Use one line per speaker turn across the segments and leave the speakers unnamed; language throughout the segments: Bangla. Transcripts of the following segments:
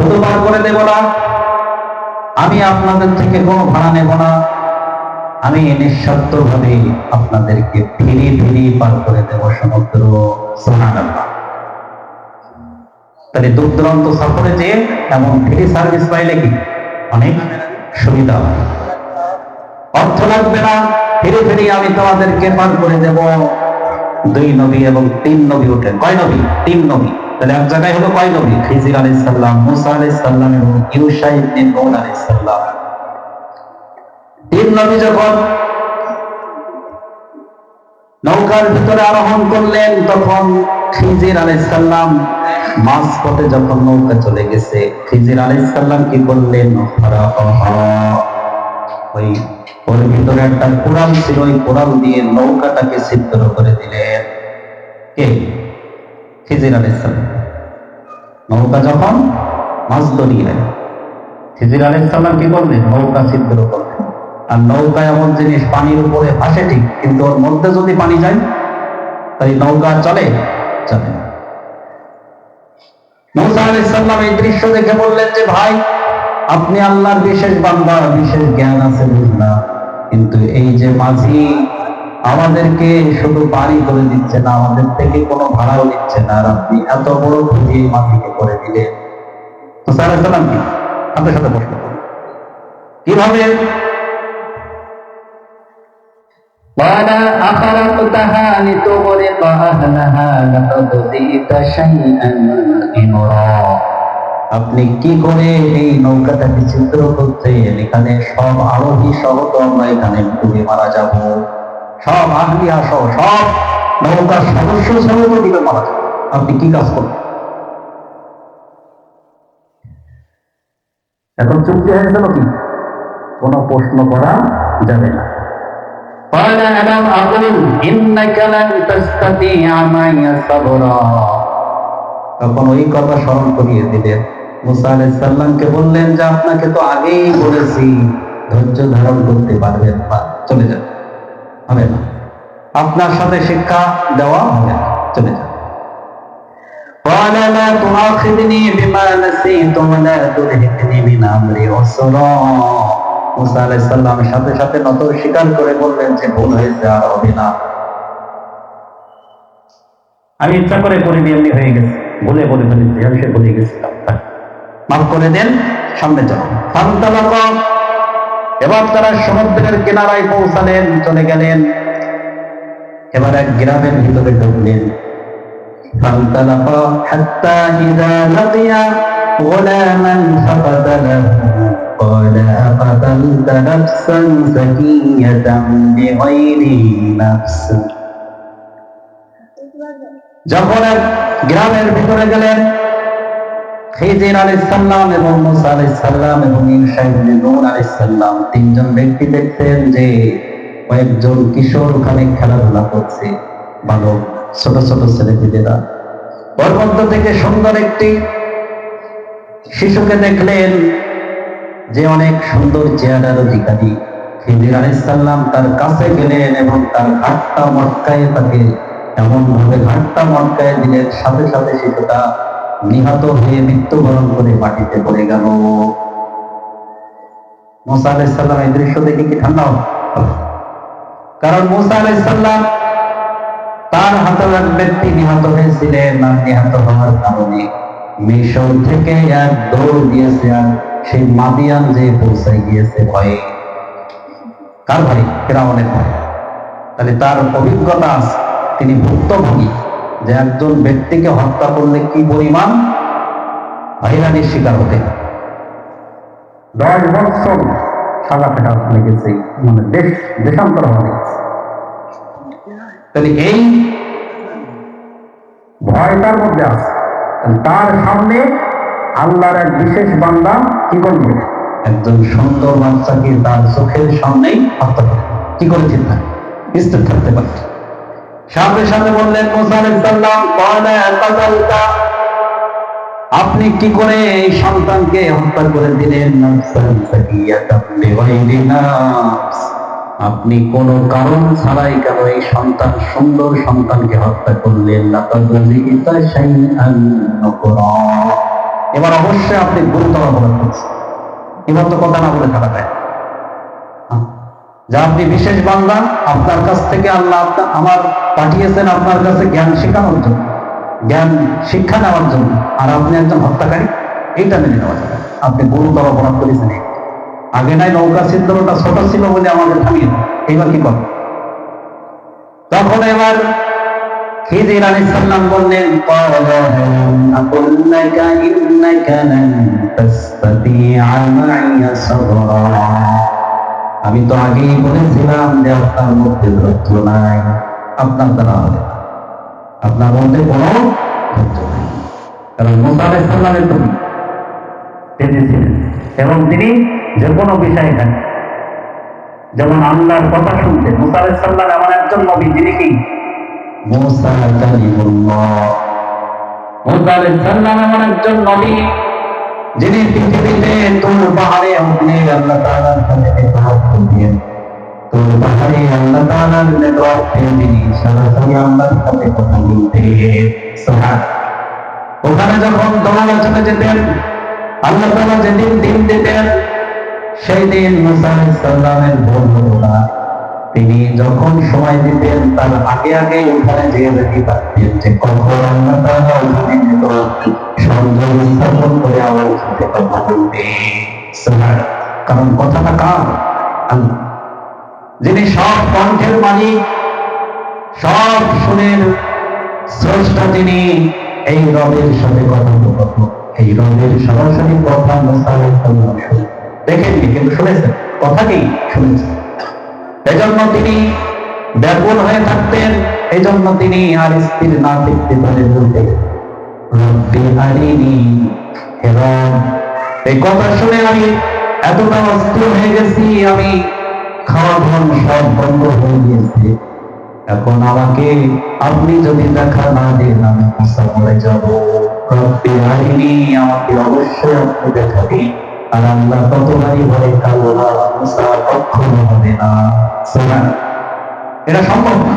শুধু পার করে দেব না। আমি আপনাদের থেকে কোনো ভাড়া নেব না। আমি নিঃস্বার্থ ভাবে আপনাদেরকে ফিরি ফিরি পার করে দেব সমুদ্র তাহলে দূর দূরান্ত সফরে যে এমন ফ্রি সার্ভিস পাইলে কি অনেক সুবিধা হয়। অর্থ লাগবে না ফিরে ফিরে আমি তোমাদেরকে পার করে দেব। দুই নবী এবং তিন নবী ওঠেন কয় নবী? তিন নবী। তাহলে এক জায়গায় হলো কয় নবী? খিজির আলাইহিস সালাম মুসা আলাইহিস সালাম এবং ইউশা ইবনে নুন আলাইহিস সালাম তিন নবী যখন নৌকার ভিতরে আরোহণ করলেন, তখন খিজির আলাইসাল্লাম মাঝ পথে যখন নৌকা চলে গেছে, খিজির আলাইসাল্লাম কি বললেন ওই ওর ভিতরে একটা কোরাল ছিল, ওই কোরাল দিয়ে নৌকাটাকে ছিদ্র করে দিলেন। কে? খিজির আলাইসাল্লাম নৌকা যখন মাছ ধরিয়ে খিজির আলাইসাল্লাম কি করলেন নৌকা ছিদ্র করলেন আর নৌকা এমন জিনিস, পানির উপরে ভাসে ঠিক, কিন্তু ওর মধ্যে যদি পানি যায় তাই নৌকা চলে? চলে। আলাইসাল্লাম এই দৃশ্য দেখে বললেন যে, ভাই, আপনি আল্লাহর বিশেষ বান্দা, বিশেষ জ্ঞান আছে বুঝলাম কিন্তু এই যে মাঝি আমাদেরকে শুধু বাড়ি করে দিচ্ছে না আমাদের থেকে কোনো ভাড়াও দিচ্ছে না আর আপনি এত বড় ক্ষতি এই মাঝিকে করে দিলেন মুসা আলাইসাল্লাম কি আপনার সাথে প্রশ্ন করুন। কিভাবে
قال أخلقتها لتغرق أهلها لقد جئت شيئا إمرا
আপনি কি করে এই নৌকাটাকে চিত্র করছেন এখানে সব আরোহী সহ তো আমরা এখানে ডুবে মারা যাব সব আহলিয়া সহ সব নৌকার সদস্য সহ তো ডুবে মারা যাবো আপনি কি কাজ করবেন এখন চুক্তি হয়ে গেল কি কোনো প্রশ্ন করা যাবে না
قال ألم أقل إنك لن تستطيع معي صبرا
তখন ওই কথা স্মরণ করিয়ে দিলেন মুসা আলাইসাল্লামকে বললেন যে আপনাকে তো আগেই বলেছি ধৈর্য ধারণ করতে পারবেন না চলে যান হবে না আপনার সাথে শিক্ষা দেওয়া হবে না চলে যান قال لا تؤاخذني بما نسيت ولا ترهقني من امري عسرا মুসা আলাইহিস সালামের সাথে সাথে নত স্বীকার করে বললেন যে ভুল হয়েছে আর হবে না আমি ইচ্ছা করে করিনি এমনি হয়ে গেছে ভুলে বলে ফেলেছি আমি সে ভুলে গেছিলাম থাক। মাফ করে দেন সামনে যাও ফান্তালাক এবার তারা সমুদ্রের কিনারায় পৌঁছালেন চলে গেলেন এবার এক গ্রামের ভিতরে ঢুকলেন فانطلق حتى إذا لقي غلاما فقتله قال أقتلت نفسا زكية بغير نفس যখন এক গ্রামের ভিতরে গেলেন এবং মুসা এবং ঈসা ইবনে তিনজন ব্যক্তি দেখছেন যে কয়েকজন কিশোর ওখানে খেলাধুলা করছে ছোট ছোট ওর মধ্য থেকে সুন্দর একটি শিশুকে দেখলেন যে অনেক সুন্দর চেহারার অধিকারী। খিজির আলাইসাল্লাম তার কাছে গেলেন এবং তার ঘাটটা মটকায় তাকে এমন ভাবে ঘাটটা মটকায় দিলেন, সাথে সাথে শিশুটা নিহত হয়ে মৃত্যুবরণ করে মাটিতে পড়ে গেল। মোসা আলাইসাল্লাম এই দৃশ্য দেখে কি ঠান্ডা হলো? কারণ মোসা আলাইসাল্লাম তার হাতে এক ব্যক্তি নিহত হয়েছিলেন আর নিহত হওয়ার কারণে মিশর থেকে এক দৌড় দিয়েছে আর সেই মাদিয়ান যে পৌঁছায় গিয়েছে ভয়ে। কার ভাই ফেরাউনের ভাই তাহলে তার অভিজ্ঞতা তিনি ভুক্তভোগী। যে একজন ব্যক্তিকে হত্যা করলে কি পরিমাণ? হয়রানির শিকার হতে দশ বছর সাজা ফেটা লেগেছে মানে দেশ, দেশান্তর হওয়া লেগেছে তাহলে এই ভয়টার মধ্যে আছে। তার সামনে আল্লাহর এক বিশেষ বান্দা কি করবে? একজন সুন্দর বাচ্চাকে তার চোখের সামনেই হত্যা করে কি করে চিন্তা? স্থির থাকতে পারে সাথে সাথে বললেন মুসা আলাইহিস সালাম "ক্বালা কাতালতা?" আপনি কি করে এই সন্তানকে হত্যা করে দিলেন। আপনি কোন কারণ ছাড়াই কেন এই সন্তান, সুন্দর সন্তানকে হত্যা করলেন এবার অবশ্যই আপনি গুরুতর অপরাধ এবার তো কথা না বলে থাকা যায়। যা আপনি বিশেষ বান্দা, আপনার কাছ থেকে আল্লাহ আমার পাঠিয়েছেন আপনার কাছে জ্ঞান শেখানোর জন্য, জ্ঞান শিক্ষা নেওয়ার জন্য। আর আপনি একজন হত্যাকারী, এইটা মেনে নেওয়া যাবে। আপনি গুরুতর অপরাধ করেছেন আগে নাই নৌকা ছিদ্রটা ছোট ছিল বলে আমাদের থামিয়ে এইবার কি করবে তখন এবার খিজির আলাইহিস সালাম বললেন "ক্বালা আলাম ইন্নাকা লান তাসতাতিআ মাইয়া সাবরা আমি তো আগেই বলেছিলাম যে আপনার মধ্যে ধৈর্য নাই, আপনার দ্বারা হবে। আপনার মধ্যে কোনো কারণ মুসা আলাইহিস সালামের প্রতি তেজি ছিলেন এবং তিনি যে কোনো বিষয়ে থাকেন যেমন আল্লাহর কথা শুনতেন মুসা আলাইহিস সালাম এমন একজন নবী যিনি কি? মুসা কালিমুল্লাহ। আলাইহিস এমন একজন নবী যিনি পৃথিবীতে তোর পাহাড়ে উঠলে আল্লাহ তাআলার বলতে সুবহান ওখানে যখন যেতেন, আল্লাহ যেদিন দিন দিতেন, সেই দিন মুসা আলাইহিস তিনি যখন সময় দিতেন, তার আগে আগে ওখানে যেয়ে দেখি পারতেন কখন আল্লাহ ওখানে নেটওয়ার্ক সংযোগ স্থাপন করে আমার সাথে কথা বলবে কারণ কথাটা কার? যিনি সব কণ্ঠের মালিক সব সুরের স্রষ্টা যিনি এই রবের সাথে কথা এই রবের সরাসরি কথা মুসা আলাইহিস দেখেননি, কিন্তু শুনেছেন। কথা কি? শুনেছেন। এজন্য তিনি ব্যাকুল হয়ে থাকতেন। এই জন্য তিনি আর স্থির না দেখতে পারে বলতে। রব্বি আরিনি এই কথা শুনে আমি এতটা অস্থির হয়ে গেছি, আমি খাওয়া ঘন সব বন্ধ হয়ে গিয়েছে। এখন আমাকে আপনি যদি দেখা না দেন, আমি মুসা মরে যাব। রব্বি আরিনি, আমাকে অবশ্যই আপনি দেখাবেন। আর আল্লাহ ততবারই ভয় কালো না মুসা কখনো হবে না। সুবহান। এটা সম্ভব? না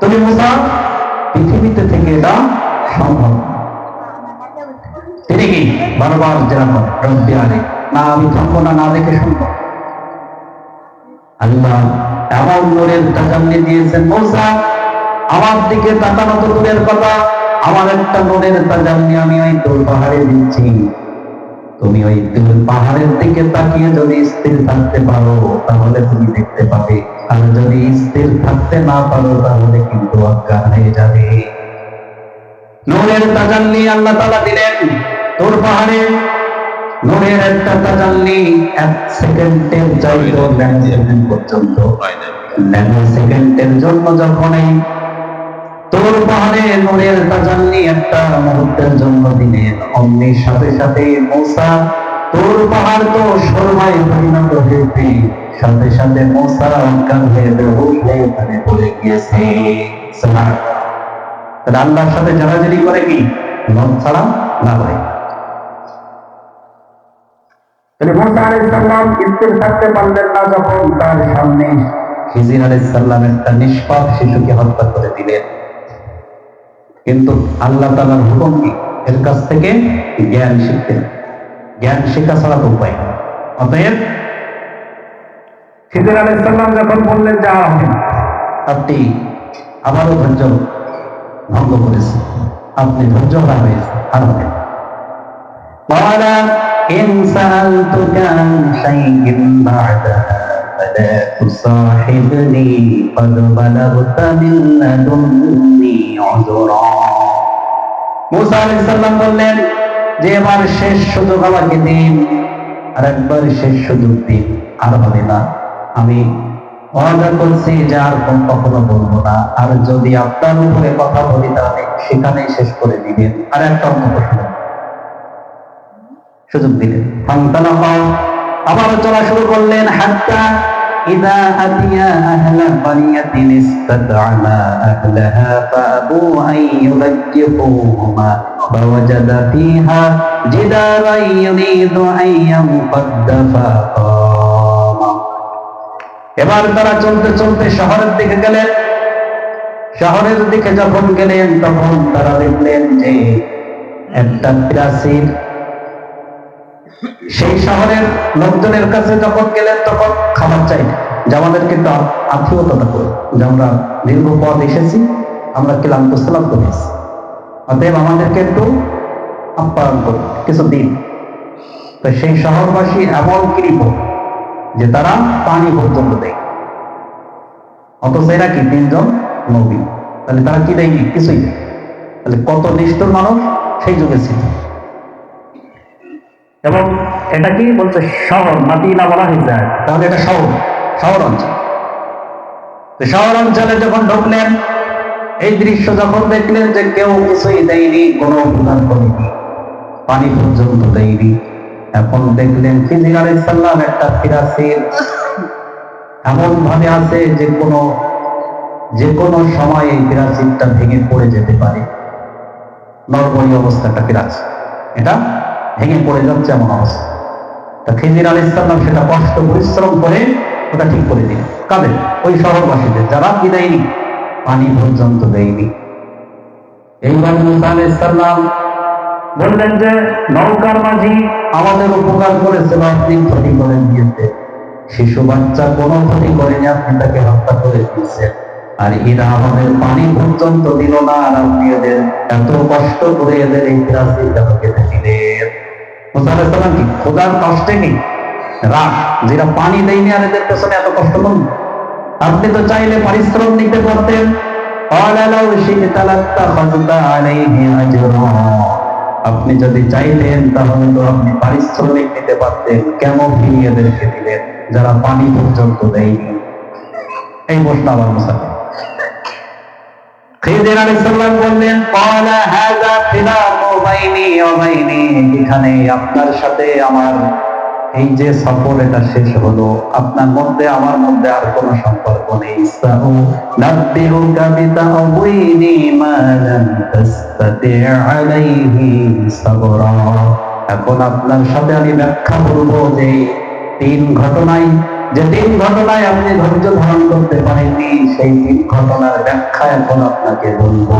তবে মুসা, পৃথিবীতে থেকে এটা সম্ভব। তিনি কি? বারবার রব্বি আলী। না, আমি থাকব না না দেখে শুনব। আল্লাহ এমন নূরের তাজাল্লি দিয়েছেন, মৌসা, আমার দিকে তাকানো তো দূরের কথা। আমার একটা নূরের তাজাল্লি আমি ওই তোর পাহাড়ে দিচ্ছি। তুমি ওই তুল পাহাড়ের দিকে তাকিয়ে যদি স্থির থাকতে পারো, তাহলে তুমি দেখতে পাবে। আর যদি স্থির থাকতে না পারো, তাহলে কিন্তু অজ্ঞান হয়ে যাবে। নূরের তাজাল্লি আল্লাহ তাআলা দিলেন। তোর পাহাড়ে নূরের একটা তাজাল্লি এক সেকেন্ডের পর্যন্ত। ন্যানো সেকেন্ডের জন্য যখন এই তোর পাহাড়ে নূরের তাজাল্লি একটা মুহূর্তের জন্য দিলেন সাথে সাথে মূসা তোর পাহাড় তো শর্মায় পরিণত হয়েছে। সাথে সাথে মূসা অজ্ঞান হয়ে বেহুশ হয়ে ওখানে পড়ে গিয়েছে। আল্লাহর সাথে জানাজানি করে কি? মন ছাড়া না করে। তাহলে মুসা আলাইহিস সালাম স্থির থাকতে পারলেন না যখন তার সামনে। খিজির আলাইহিস সালাম একটা নিষ্পাপ শিশুকে হত্যা করে দিলেন। কিন্তু আল্লাহ তাআলার হুকুম কি এর কাছ থেকে জ্ঞান শিখতে হবে। জ্ঞান শেখা ছাড়া তো উপায় নেই। অতএব খিজির আলাইহিস সালাম যখন বললেন যা হবে না, আপনি আবারও ধৈর্য ভঙ্গ করেছেন আপনি ধৈর্য হারা হয়েছে আর হবে না। قال إن سألتك عن شيء بعدها فلا تصاحبني قد بلغت من لدني عذرا মুসা আলাইহিস সালাম বললেন যে এবার শেষ সুযোগ আমাকে দিন আর একবার শেষ সুযোগ দিন আর হবে না আমি ওয়াদা করছি যে আর কোন- কখনো বলবো না আর যদি আপনার উপরে কথা বলি তাহলে সেখানেই শেষ করে দিবেন আর একটা অন্য প্রশ্ন সুযোগ দিলেন ফান্তালাকা আবার চলা শুরু করলেন হাত্তা ইদা আতিয়া আহলা قرية استدعما أهلها فأبوا أن يضيفوهما فوجد فيها جدارا يريد أن ينقض فقام এবার তারা চলতে চলতে শহরের দিকে গেলেন শহরের দিকে যখন গেলেন তখন তারা দেখলেন যে একটা প্রাচীর সেই শহরের লোকজনের কাছে যখন গেলেন, তখন খাবার চাই। যে আমাদেরকে একটু আ- আত্মীয়তা করে যে আমরা দীর্ঘ পথ এসেছি, আমরা ক্লান্ত সালাম করেছি অতএব আমাদেরকে একটু আপ্যায়ন করুন, কিছু দিন। তো সেই শহরবাসী এমন কৃপ যে তারা পানি পর্যন্ত দেয়। অথচ এরা কি তিনজন? নবী। তাহলে তারা কি দেয়নি? কিছুই তাহলে কত নিষ্ঠুর মানুষ সেই যুগে ছিল।
এবং এটা কি বলছে শহর? মাদিনা বলা হয়েছে?
তাহলে এটা শহর। শহর অঞ্চল। শহর অঞ্চলে যখন ঢুকলেন, এই দৃশ্য যখন দেখলেন যে কেউ কিছুই দেয়নি, কোনো উপকার করেনি, পানি পর্যন্ত দেয়নি, এখন দেখলেন খিজির আলাইসাল্লাম একটা ফিরাসির এমন ভাবে আছে যে কোনো যে কোনো সময় এই ফিরাসিরটা ভেঙে পড়ে যেতে পারে। নরবরী অবস্থাটা ফিরাস। এটা ভেঙে পড়ে যাচ্ছে এমন অবস্থা। তা খিজির আলী ইসলাম সেটা কষ্ট, পরিশ্রম করে ওটা ঠিক করে দিলেন কাদের ওই শহরবাসীদের, যারা কি দেয়নি, পানি পর্যন্ত দেয়নি। এইবার মুসা আলী ইসলাম
বললেন যে, নৌকার মাঝি
আমাদের উপকার করেছিল, আপনি ক্ষতি দিয়েছে শিশু বাচ্চা কোনো ক্ষতি করেনি, আপনি তাকে হত্যা করে দিয়েছেন। আর এরা আমাদের পানি পর্যন্ত দিল না, আর আপনি এদের এত কষ্ট করে এদের এই কেটে দিলেন কি? খোদার কষ্টে নেই রাগ যেটা পানি দেয়নি আর এদের পেছনে এত কষ্ট কম আপনি তো চাইলে পরিশ্রম নিতে পারতেন। আপনি যদি চাইতেন, তাহলে তো আপনি পারিশ্রমিক নিতে পারতেন। কেন ফিরিয়ে দিলেন, যারা পানি পর্যন্ত দেয়নি। এই প্রশ্ন আমার বললেন ফিরাকু বাইনি বাইনি। এখানে আপনার সাথে আমার এই যে সফর, এটা শেষ হলো। আপনার মধ্যে, আমার মধ্যে আর সম্পর্ক নেই। তাসতাতি আলাইহি সাবরা। এখন আপনার সাথে আমি ব্যাখ্যা করব যে তিন ঘটনায় যে তিন ঘটনায় আপনি ধৈর্য ধারণ করতে পারেননি, সেই তিন ঘটনার ব্যাখ্যা এখন আপনাকে বলব।